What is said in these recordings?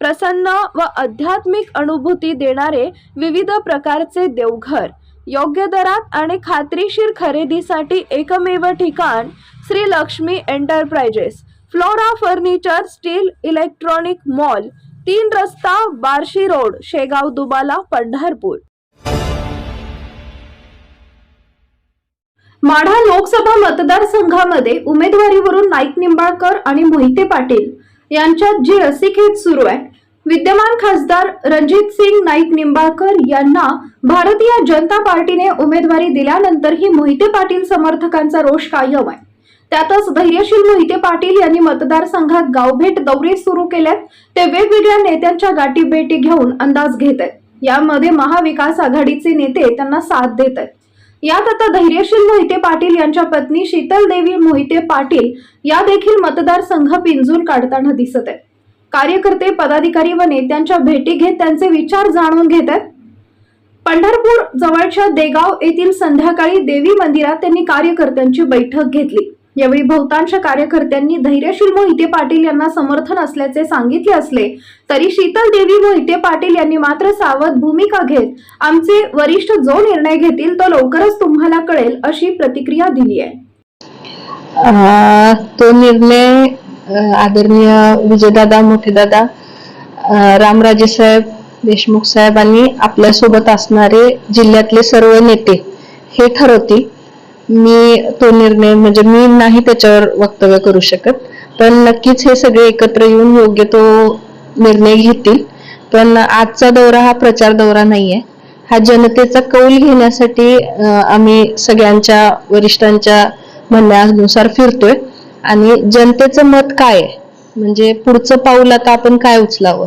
प्रसन्न व आध्यात्मिक अनुभूती देणारे विविध प्रकारचे देवघर. योग्य दरात आणि खात्रीशीर खरेदीसाठी एकमेव ठिकाण Shri Lakshmi enterprises. Flora furniture steel electronic mall तीन रस्ता बार्शी रोड शेगाव दुबाला पंढरपूर. माढा लोकसभा मतदारसंघामध्ये उमेदवारीवरून नाईक निंबाळकर आणि मोहिते पाटील. यांच्यात जी रस्सीखेच सुरू आहे. विद्यमान खासदार रणजित सिंग नाईक निंबाळकर यांना भारतीय जनता पार्टीने उमेदवारी दिल्यानंतरही मोहिते पाटील समर्थकांचा रोष कायम आहे. त्यातच धैर्यशील मोहिते पाटील यांनी मतदारसंघात गावभेट दौरे सुरू केलेत ते वेगवेगळ्या नेत्यांच्या गाठीभेटी घेऊन अंदाज घेत आहेत. यामध्ये महाविकास आघाडीचे नेते त्यांना साथ देत आहेत. यात आता धैर्यशील मोहिते पाटील यांच्या पत्नी शीतल देवी मोहिते पाटील या देखील मतदारसंघ पिंजून काढताना दिसत आहेत. कार्यकर्ते पदाधिकारी व नेत्यांच्या भेटी घेत त्यांचे विचार जाणून घेत आहेत. पंढरपूर जवळच्या देगाव येथील संध्याकाळी देवी मंदिरात त्यांनी कार्यकर्त्यांची बैठक घेतली. यावेळी बहुतांश कार्यकर्त्यांनी धैर्यशील मोहिते पाटील यांना समर्थन असल्याचे सांगितले असले तरी शीतल देवी मोहिते पाटील यांनी मात्र सावध भूमिका घेत आमचे वरिष्ठ जो निर्णय घेतील तो लवकरच तुम्हाला कळेल अशी प्रतिक्रिया दिली आहे. तो निर्णय आदरणीय विजयदादा मोठेदादा रामराजे साहेब देशमुख साहेब आणि आपल्यासोबत असणारे जिल्ह्यातले सर्व नेते हे ठरवतील. मी तो निर्णय म्हणजे मी नाही त्याच्यावर वक्तव्य करू शकत. पण नक्कीच हे सगळे एकत्र येऊन योग्य तो निर्णय घेतील. पण आजचा दौरा हा प्रचार दौरा नाहीये. हा जनतेचा कौल घेण्यासाठी आम्ही सगळ्यांच्या वरिष्ठांच्या म्हणण्यानुसार फिरतोय. आणि जनतेचं मत काय आहे? म्हणजे पुढचं पाऊल आता आपण काय उचलावं?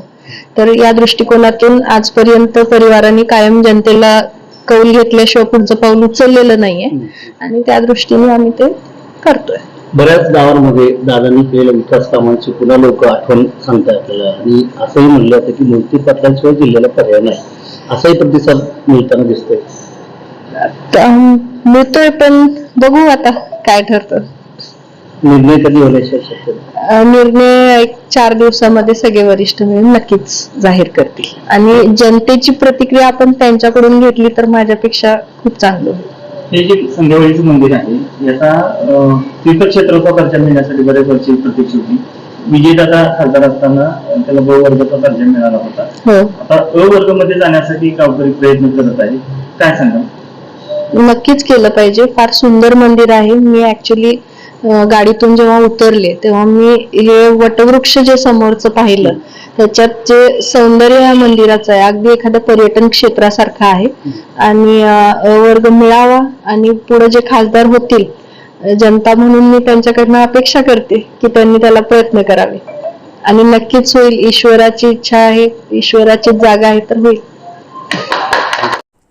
तर या दृष्टिकोनातून आजपर्यंत परिवारांनी कायम जनतेला कौल घेतल्याशिवाय पुढचं पाऊल उचललेलं नाहीये. आणि त्या दृष्टीने आम्ही ते करतोय. बऱ्याच गावांमध्ये दादांनी केलेल्या विकास कामांची पुन्हा लोक आठवण सांगताय आपल्याला. आणि असंही म्हणलं होतं की मोहिते पाटलांशिवाय जिल्ह्याला पर्याय नाही. असाही प्रतिसाद मिळताना दिसतोय. मिळतोय पण बघू आता काय ठरतं. निर्णय कधी होण्याची शक्यता निर्णय एक चार दिवसामध्ये सगळे वरिष्ठ मिळून नक्कीच जाहीर करतील. आणि जनतेची प्रतिक्रिया आपण त्यांच्याकडून घेतली तर माझ्यापेक्षा खूप चांगलं होईल. हे जे संध्यावळीचं मंदिर आहे याचा अं, तीर्थक्षेत्राचा दर्जा मिळण्यासाठी बऱ्याच वर्षी प्रतीक्षा होती. विजयदादा खासदार असताना त्याला ब वर्गाचा दर्जा मिळाला होता. हो. आता अ वर्गामध्ये जाण्यासाठी गावकरी प्रयत्न करत आहे. काय सांगा नक्कीच केलं पाहिजे. फार सुंदर मंदिर आहे. मी ऍक्च्युली गाडीतून जेव्हा उतरले तेव्हा मी हे वटवृक्ष जे समोरचं पाहिलं त्याच्यात जे सौंदर्य या मंदिराचं आहे अगदी एखाद्या पर्यटन क्षेत्रासारखं आहे. आणि वर्ग मिळावा आणि पुढे जे खासदार होतील जनता म्हणून मी त्यांच्याकडनं अपेक्षा करते की त्यांनी त्याला प्रयत्न करावे. आणि नक्कीच होईल ईश्वराची इच्छा आहे ईश्वराची जागा आहे तर होईल.